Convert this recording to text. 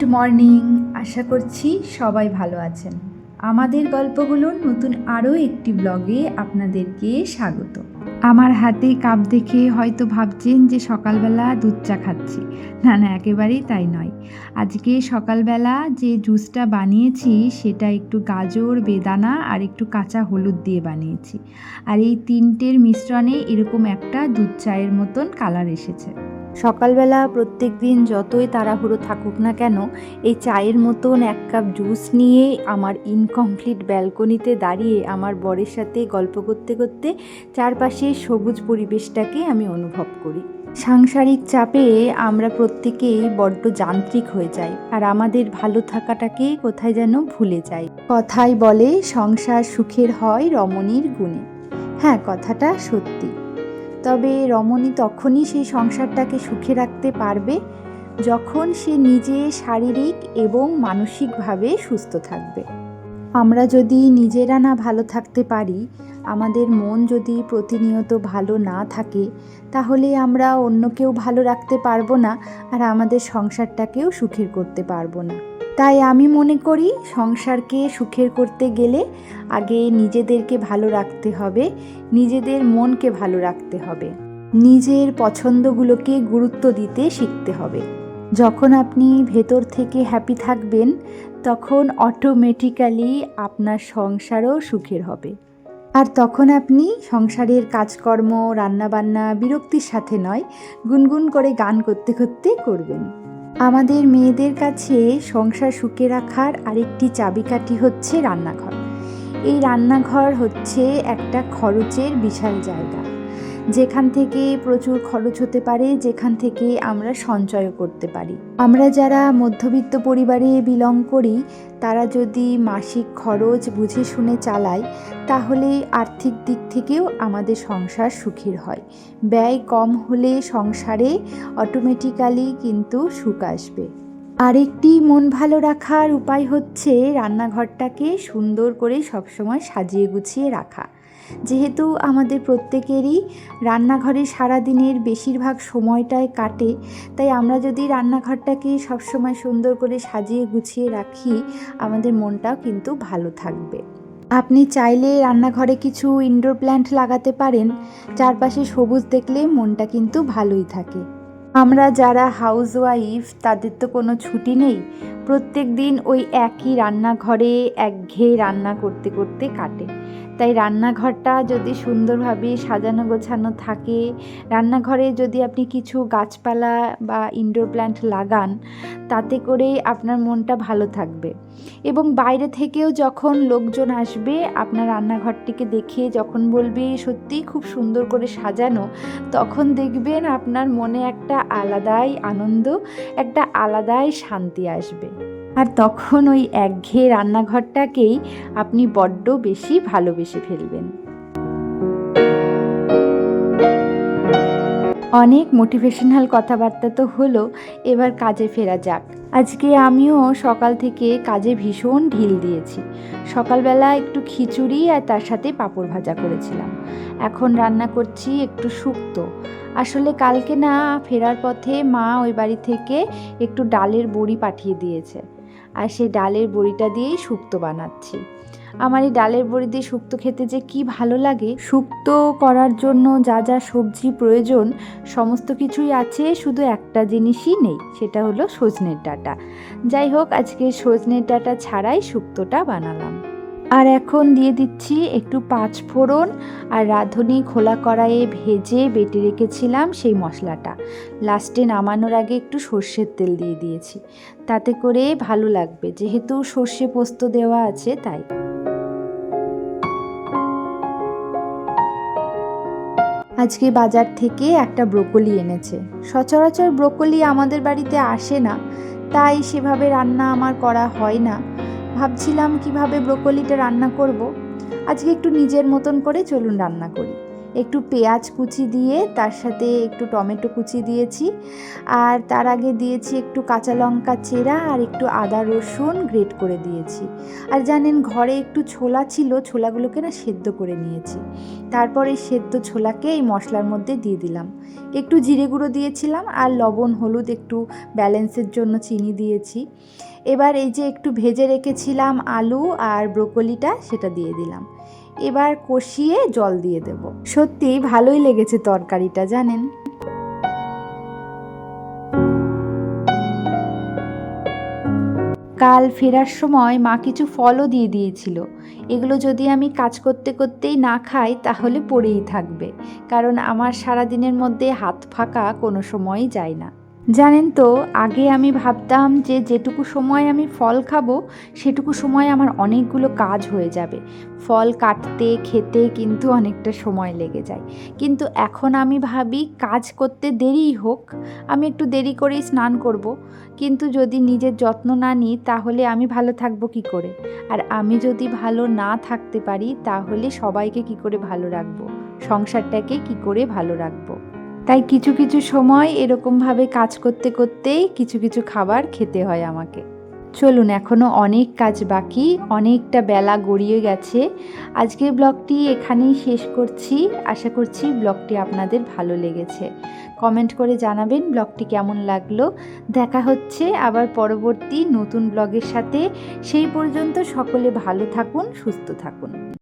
Good morning আশা করছি সবাই ভালো আছেন। আমাদের গল্পগুলোর নতুন আরও একটি ব্লগে আপনাদেরকে স্বাগত। আমার হাতে কাপ দেখে হয়তো ভাবছেন যে সকালবেলা দুধ চা খাচ্ছি। না না, একেবারেই তাই নয়। আজকে সকালবেলা যে জুসটা বানিয়েছি সেটা একটু গাজর, বেদানা আর একটু কাঁচা হলুদ দিয়ে বানিয়েছি। আর এই তিনটের মিশ্রণে এরকম একটা দুধ চায়ের মতন কালার এসেছে। সকালবেলা প্রত্যেক দিন যতই তাড়াহুড়ো থাকুক না কেন, এই চায়ের মতন এক কাপ জুস নিয়ে আমার ইনকমপ্লিট ব্যালকনিতে দাঁড়িয়ে আমার বরের সাথে গল্প করতে করতে চারপাশে সবুজ পরিবেশটাকে আমি অনুভব করি। সাংসারিক চাপে আমরা প্রত্যেকেই বড্ড যান্ত্রিক হয়ে যাই আর আমাদের ভালো থাকাটাকে কোথায় যেন ভুলে যাই। কথাই বলে সংসার সুখের হয় রমণীর গুণে। হ্যাঁ কথাটা সত্যি। তবে রমণী তখনই সেই সংসারটাকে সুখে রাখতে পারবে যখন সে নিজে শারীরিক এবং মানসিকভাবে সুস্থ থাকবে। আমরা যদি নিজেরা না ভালো থাকতে পারি, আমাদের মন যদি প্রতিনিয়ত ভালো না থাকে, তাহলে আমরা অন্যকেও ভালো রাখতে পারব না আর আমাদের সংসারটাকেও সুখের করতে পারব না। তাই আমি মনে করি সংসারকে সুখের করতে গেলে আগে নিজেদেরকে ভালো রাখতে হবে, নিজেদের মনকে ভালো রাখতে হবে, নিজের পছন্দগুলোকে গুরুত্ব দিতে শিখতে হবে। যখন আপনি ভেতর থেকে হ্যাপি থাকবেন, তখন অটোমেটিক্যালি আপনার সংসারও সুখের হবে। আর তখন আপনি সংসারের কাজকর্ম, রান্নাবান্না বিরক্তির সাথে নয়, গুনগুন করে গান করতে করতে করবেন। আমাদের মেয়েদের কাছে সংসার সুখে রাখার আরেকটি চাবিকাঠি হচ্ছে রান্নাঘর। এই রান্নাঘর হচ্ছে একটা খরচের বিশাল জায়গা। যেখান থেকে প্রচুর খরচ হতে পারে, যেখান থেকে আমরা সঞ্চয় করতে পারি। আমরা যারা মধ্যবিত্ত পরিবারে বিলং করি, তারা যদি মাসিক খরচ বুঝে শুনে চালায়, তাহলে আর্থিক দিক থেকেও আমাদের সংসার সুখীর হয়। ব্যয় কম হলে সংসারে অটোমেটিক্যালি কিন্তু সুখ আসবে। আরেকটি মন ভালো রাখার উপায় হচ্ছে রান্নাঘরটাকে সুন্দর করে সবসময় সাজিয়ে গুছিয়ে রাখা। যেহেতু আমাদের প্রত্যেকেরই রান্নাঘরে সারাদিনের বেশিরভাগ সময়টায় কাটে, তাই আমরা যদি রান্নাঘরটাকে সবসময় সুন্দর করে সাজিয়ে গুছিয়ে রাখি, আমাদের মনটাও কিন্তু ভালো থাকবে। আপনি চাইলে রান্নাঘরে কিছু ইনডোর প্ল্যান্ট লাগাতে পারেন, চারপাশে সবুজ দেখলে মনটা কিন্তু ভালোই থাকে। আমরা যারা হাউস ওয়াইফ তাদের তো কোনো ছুটি নেই। প্রত্যেক দিন ওই একই রান্নাঘরে একঘেয়ে রান্না করতে করতে কাটে। তাই রান্নাঘরটা যদি সুন্দরভাবে সাজানো গোছানো থাকে, রান্নাঘরে যদি আপনি কিছু গাছপালা বা ইনডোর প্ল্যান্ট লাগান, তাতে করে আপনার মনটা ভালো থাকবে। এবং বাইরে থেকেও যখন লোকজন আসবে, আপনার রান্নাঘরটিকে দেখে যখন বলবে সত্যিই খুব সুন্দর করে সাজানো, তখন দেখবেন আপনার মনে একটা আলাদাই আনন্দ, একটা আলাদাই শান্তি আসবে। আর তখন ওই একঘেয়ে রান্নাঘরটাকেই আপনি বড্ড বেশি ভালোবেসে ফেলবেন। অনেক মোটিভেশনাল কথাবার্তা তো হলো, এবার কাজে ফেরা যাক। আজকে আমিও সকাল থেকে কাজে ভীষণ ঢিল দিয়েছি। সকালবেলা একটু খিচুড়ি আর তার সাথে পাঁপড় ভাজা করেছিলাম। এখন রান্না করছি একটু শুক্তো। আসলে কালকে না, ফেরার পথে মা ওই বাড়ি থেকে একটু ডালের বড়ি পাঠিয়ে দিয়েছে। আর সেই ডালের বড়িটা দিয়েই শুক্তো বানাচ্ছি। আমার এই ডালের বড়ি দিয়ে শুক্তো খেতে যে কি ভালো লাগে, শুক্তো করার জন্য যা যা সবজি প্রয়োজন, সমস্ত কিছুই আছে, শুধু একটা জিনিসই নেই, সেটা হলো সজনের ডাটা। যাই হোক, আজকে সজনের ডাটা ছাড়াই শুক্তোটা বানালাম। আর এখন দিয়ে দিচ্ছি একটু পাঁচ ফোড়ন আর রাঁধুনি খোলা কড়াইয়ে ভেজে বেটে রেখেছিলাম সেই মশলাটা। লাস্টে নামানোর আগে একটু সর্ষের তেল দিয়ে দিয়েছি। তাতে করে ভালো লাগবে, যেহেতু সর্ষে পোস্ত দেওয়া আছে তাই। আজকে বাজার থেকে একটা ব্রোকলি এনেছে। সচরাচর ব্রোকলি আমাদের বাড়িতে আসে না, তাই সেভাবে রান্না আমার করা হয় না। ভাবছিলাম কীভাবে ব্রোকলিটা রান্না করব। আজকে একটু নিজের মতন করে চলুন রান্না করি একটু পেঁয়াজ কুচি দিয়ে, তার সাথে একটু টমেটো কুচি দিয়েছি। আর তার আগে দিয়েছি একটু কাঁচা লঙ্কা চেরা আর একটু আদা রসুন গ্রেট করে দিয়েছি। আর জানেন, ঘরে একটু ছোলা ছিল, ছোলাগুলোকে না সেদ্ধ করে নিয়েছি। তারপর এই সেদ্ধ ছোলাকে এই মশলার মধ্যে দিয়ে দিলাম। একটু জিরে গুঁড়ো দিয়েছিলাম আর লবণ, হলুদ একটু ব্যালেন্সের জন্য চিনি দিয়েছি। এবার এই যে একটু ভেজে রেখেছিলাম আলু আর ব্রোকলিটা, সেটা দিয়ে দিলাম। এবার কষিয়ে জল দিয়ে দেব। সত্যি ভালোই লেগেছে তরকারিটা, জানেন? কাল ফেরার সময় মা কিছু ফলও দিয়ে দিয়েছিল। এগুলো যদি আমি কাজ করতে করতেই না খাই, তাহলে পড়েই থাকবে। কারণ আমার সারা দিনের মধ্যে হাত ফাঁকা কোনো সময়ই যায় না। জানেন তো, আগে আমি ভাবতাম যে যেটুকু সময় আমি ফল খাব, সেটুকু সময় আমার অনেকগুলো কাজ হয়ে যাবে। ফল কাটতে, খেতে কিন্তু অনেকটা সময় লেগে যায়। কিন্তু এখন আমি ভাবি কাজ করতে দেরিই হোক, আমি একটু দেরি করেই স্নান করব। কিন্তু যদি নিজের যত্ন না নিই, তাহলে আমি ভালো থাকব কি করে? আর আমি যদি ভালো না থাকতে পারি, তাহলে সবাইকে কি করে ভালো রাখব? সংসারটাকে কি করে ভালো রাখব? তাই কিছু কিছু সময় এরকমভাবে কাজ করতে করতেই কিছু কিছু খাবার খেতে হয় আমাকে। চলুন এখনও অনেক কাজ বাকি, অনেকটা বেলা গড়িয়ে গেছে। আজকের ব্লগটি এখানেই শেষ করছি। আশা করছি ব্লগটি আপনাদের ভালো লেগেছে। কমেন্ট করে জানাবেন ব্লগটি কেমন লাগল। দেখা হচ্ছে আবার পরবর্তী নতুন ব্লগের সাথে। সেই পর্যন্ত সকলে ভালো থাকুন, সুস্থ থাকুন।